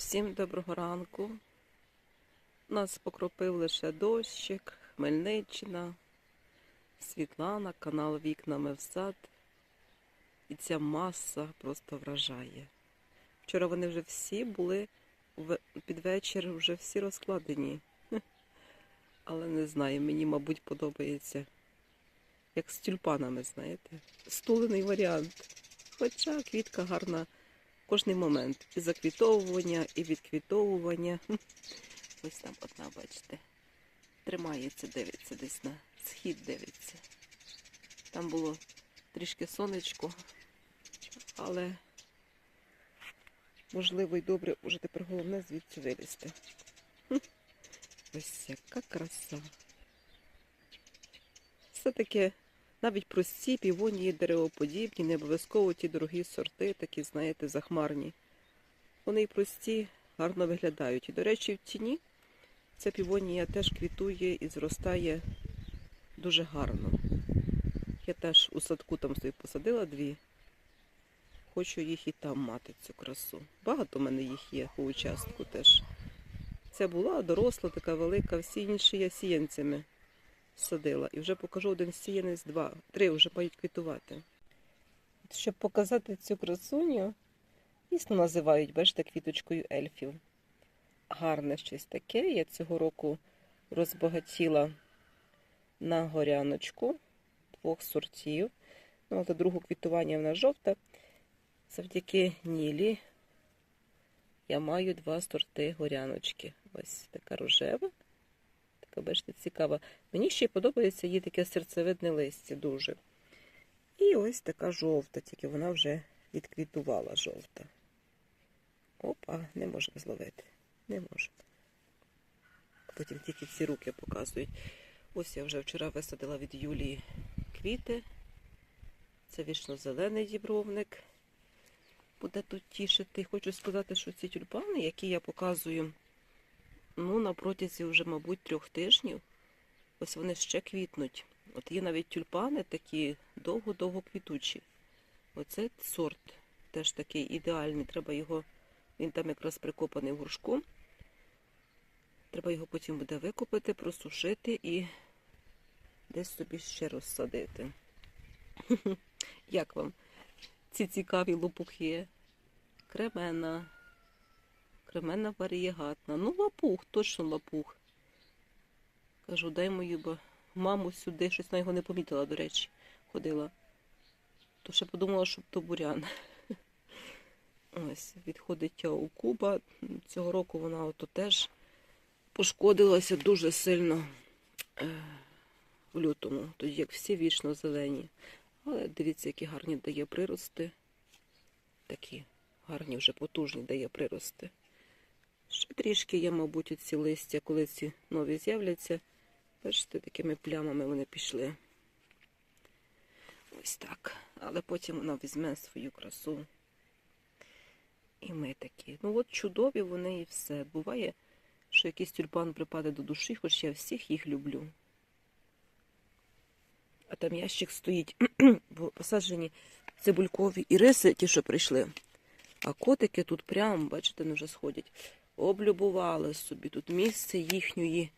Всім доброго ранку. Нас покропив лише дощик, Хмельниччина, Світлана, канал Вікнами в сад. І ця маса просто вражає. Вчора вони вже всі були під вечір, вже всі розкладені. Але не знаю, мені, мабуть, подобається. Як з тюльпанами, знаєте. Стулений варіант. Хоча квітка гарна кожний момент. І заквітовування, і відквітовування. Ось там одна, бачите, тримається, дивиться десь на схід дивиться. Там було трішки сонечко, але можливо й добре, уже тепер головне звідси вилізти. Ось яка краса. Все-таки навіть прості півонії деревоподібні, не обов'язково ті дорогі сорти, такі, знаєте, захмарні. Вони й прості, гарно виглядають. І, до речі, в тіні ця півонія теж квітує і зростає дуже гарно. Я теж у садку там собі посадила дві. Хочу їх і там мати, цю красу. Багато в мене їх є по участку теж. Ця була доросла, така велика, всі інші я сіянцями садила. І вже покажу один сіянець, два, три вже мають квітувати. Щоб показати цю красуню, дійсно називають, бачите, квіточкою ельфів. Гарне щось таке. Я цього року розбагатіла на горяночку двох сортів. Ну, але друге квітування вона жовта. Завдяки Нілі я маю два сорти горяночки. Ось така рожева. Така, бачите, цікава. Мені ще й подобається її таке серцевидне листя дуже. І ось така жовта, тільки вона вже відквітувала жовта. Опа, не можемо зловити. Не можемо. Потім тільки ці руки показують. Ось я вже вчора висадила від Юлії квіти. Це вічно-зелений дібровник. Буде тут тішити. Хочу сказати, що ці тюльпани, які я показую, ну, на протязі вже, мабуть, трьох тижнів, ось вони ще квітнуть. От є навіть тюльпани такі довго-довго квітучі. Оце сорт теж такий ідеальний. Треба його, він там якраз прикопаний в горшку. Треба його потім буде викопати, просушити і десь собі ще розсадити. Як вам ці цікаві лопухи? Кремена. Кремена варієгатна. Ну, лапух, точно лапух. Кажу, дай мою маму сюди, щось на його не помітила, до речі, ходила. То ще подумала, що то бурян. Ось, відходить у Куба. Цього року вона ото теж пошкодилася дуже сильно е, в лютому, тоді як всі вічно зелені. Але дивіться, які гарні дає прирости. Такі гарні, вже потужні дає прирости. Ще трішки є, мабуть, оці листя, коли ці нові з'являться. Бачите, такими плямами вони пішли. Ось так. Але потім вона візьме свою красу. І ми такі. Ну от чудові вони і все. Буває, що якийсь тюльпан припаде до душі, хоч я всіх їх люблю. А там ящик стоїть, бо посаджені цибулькові іриси, ті, що прийшли. А котики тут прямо, бачите, вони вже сходять. Облюбували собі тут місце їхньої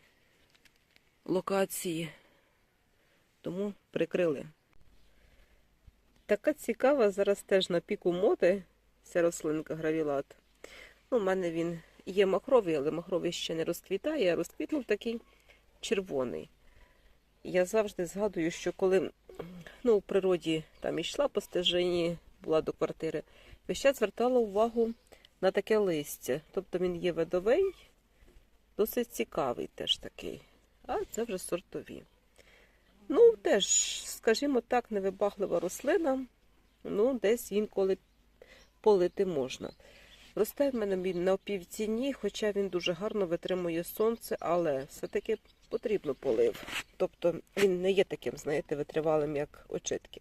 локації. Тому прикрили. Така цікава, зараз теж на піку моди ця рослинка гравілат. Ну, у мене він є махровий, але махровий ще не розквітає, а розквітнув такий червоний. Я завжди згадую, що коли ну, в природі там йшла по стежині, була до квартири, весь час звертала увагу на таке листя. Тобто він є видовий, досить цікавий теж такий. А це вже сортові. Ну, теж, скажімо так, невибаглива рослина. Ну, десь інколи полити можна. Росте в мене він на півціні, хоча він дуже гарно витримує сонце, але все-таки потрібно полив. Тобто він не є таким, знаєте, витривалим, як очитки.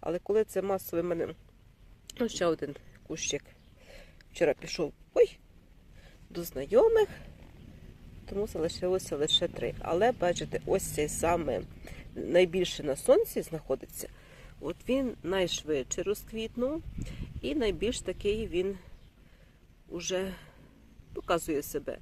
Але коли це масове в мене, ну, ще один кущик. Вчора пішов ой, до знайомих, тому залишилося лише три. Але бачите, ось цей саме найбільше на сонці знаходиться. От він найшвидше розквітнув, і найбільш такий він уже показує себе.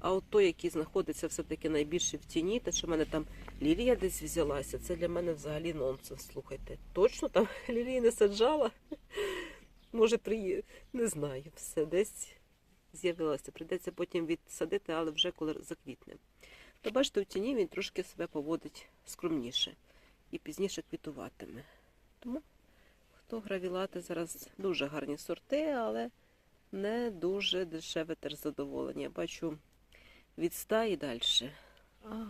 А от той, який знаходиться все-таки найбільше в тіні, те, що в мене там лілія десь взялася, це для мене взагалі нонсенс. Слухайте. Точно там лілії не саджала? Може, при... не знаю, все десь з'явилося. Прийдеться потім відсадити, але вже коли заквітне. То бачите, в тіні він трошки себе поводить скромніше і пізніше квітуватиме. Тому хто гравілати зараз дуже гарні сорти, але не дуже дешеве теж задоволення. Я бачу від ста і далі. А,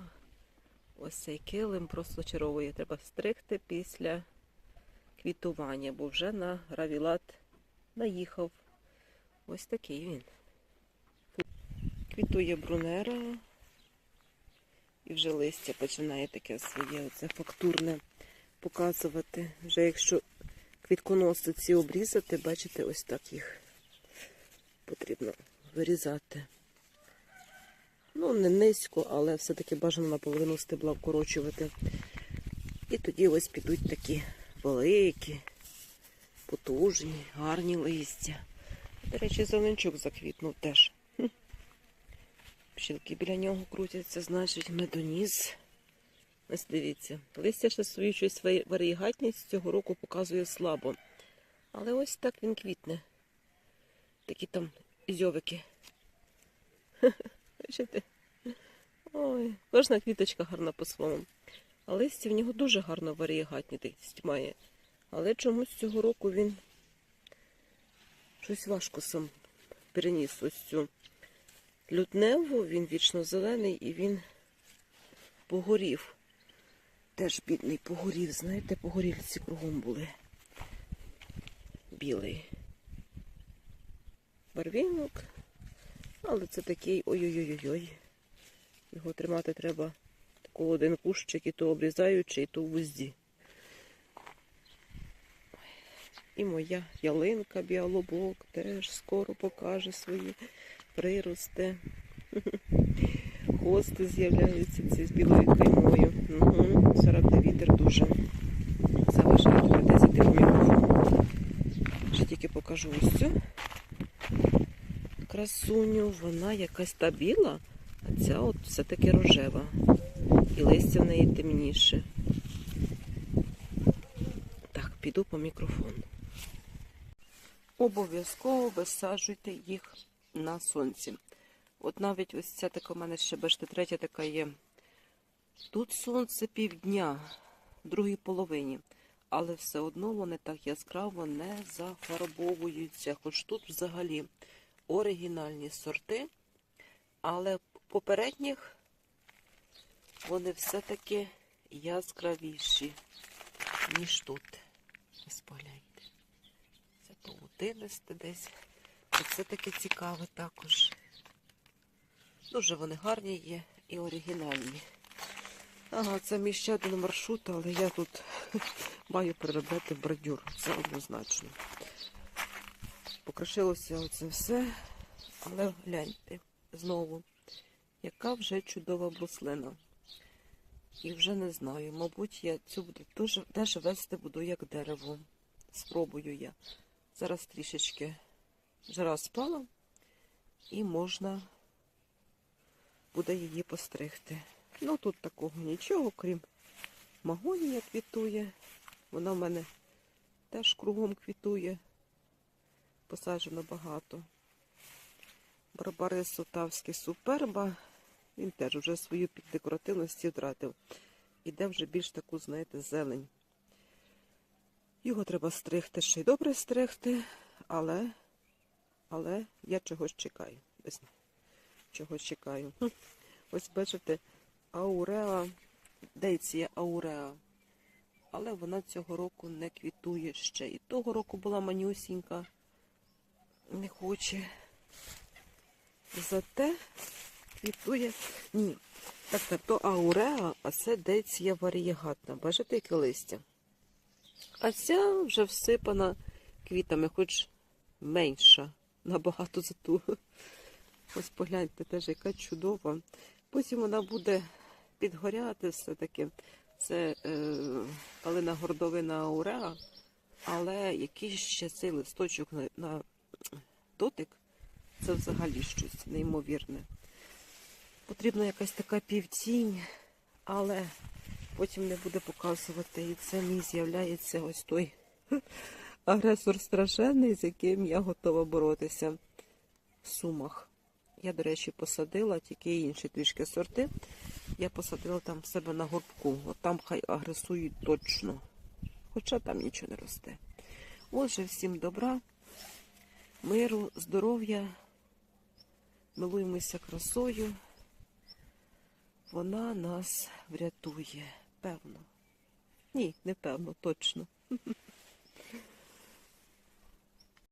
ось цей килим просто чаровує. Треба стригти після квітування, бо вже на гравілат наїхав. Ось такий він. Квітує брунера. І вже листя починає таке своє оце фактурне показувати. Вже якщо квітконоси ці обрізати, бачите, ось так їх потрібно вирізати. Ну, не низько, але все-таки бажано наполовину стебла вкорочувати. І тоді ось підуть такі великі, потужні, гарні листя. До речі, зеленчук заквітнув теж. Пчілки біля нього крутяться, значить, медоніс. Ось дивіться, листя ще свою щось варігатність цього року показує слабо. Але ось так він квітне. Такі там зьовики. Бачите? Ой, кожна квіточка гарна по-своєму. А листя в нього дуже гарно варієгатність має. Але чомусь цього року він щось важко сам переніс ось цю лютневу, він вічно зелений і він погорів. Теж бідний погорів, знаєте, погорільці кругом були. Білий. Барвінок. Але це такий ой-ой-ой-ой. Його тримати треба такого один кущик, і то обрізаючи, і то в вузді. І моя ялинка біалобок теж скоро покаже свої прирости. Хости з'являються ці з білою каймою. Угу. Де вітер дуже заважає йти по мікрофону. Ще тільки покажу ось цю красуню. Вона якась та біла, а ця от все-таки рожева. І листя в неї темніше. Так, піду по мікрофону. Обов'язково висаджуйте їх на сонці. От навіть ось ця така у мене ще бачите, третя така є. Тут сонце півдня, в другій половині. Але все одно вони так яскраво не зафарбовуються. Хоч тут взагалі оригінальні сорти, але попередніх вони все-таки яскравіші, ніж тут. Ось погляньте. Це паутинисте десь. Оце таке цікаве також. Дуже вони гарні є і оригінальні. Ага, це мій ще один маршрут, але я тут маю переробити бордюр. Це однозначно. Покришилося оце все, але гляньте знову, яка вже чудова бруслина. І вже не знаю, мабуть, я цю буду теж вести буду як дерево. Спробую я. Зараз трішечки жара спала і можна буде її постригти. Ну тут такого нічого, крім магонія квітує. Вона в мене теж кругом квітує. Посаджено багато. Барбарис Сутавський суперба. Він теж вже свою піддекоративність втратив. Іде вже більш таку, знаєте, зелень. Його треба стригти, ще й добре стригти, але, але я чогось чекаю. Ось чогось чекаю. Ось бачите, ауреа, дейція ауреа. Але вона цього року не квітує ще. І того року була манюсінька, не хоче. Зате квітує. Ні. Так, так, то ауреа, а це дейція варієгатна. Бачите, яке листя? А ця вже всипана квітами, хоч менша, набагато за ту. Ось погляньте теж, яка чудова. Потім вона буде підгоряти все-таки. Це е, калина гордовина ауреа, але якийсь ще цей листочок на, на дотик це взагалі щось неймовірне. Потрібна якась така півтінь, але потім не буде показувати. І це мій з'являється ось той агресор страшенний, з яким я готова боротися в сумах. Я, до речі, посадила тільки інші трішки сорти. Я посадила там себе на горбку. От там хай агресують точно. Хоча там нічого не росте. Отже, всім добра, миру, здоров'я. Милуємося красою. Вона нас врятує. Певно. Ні, не певно, точно.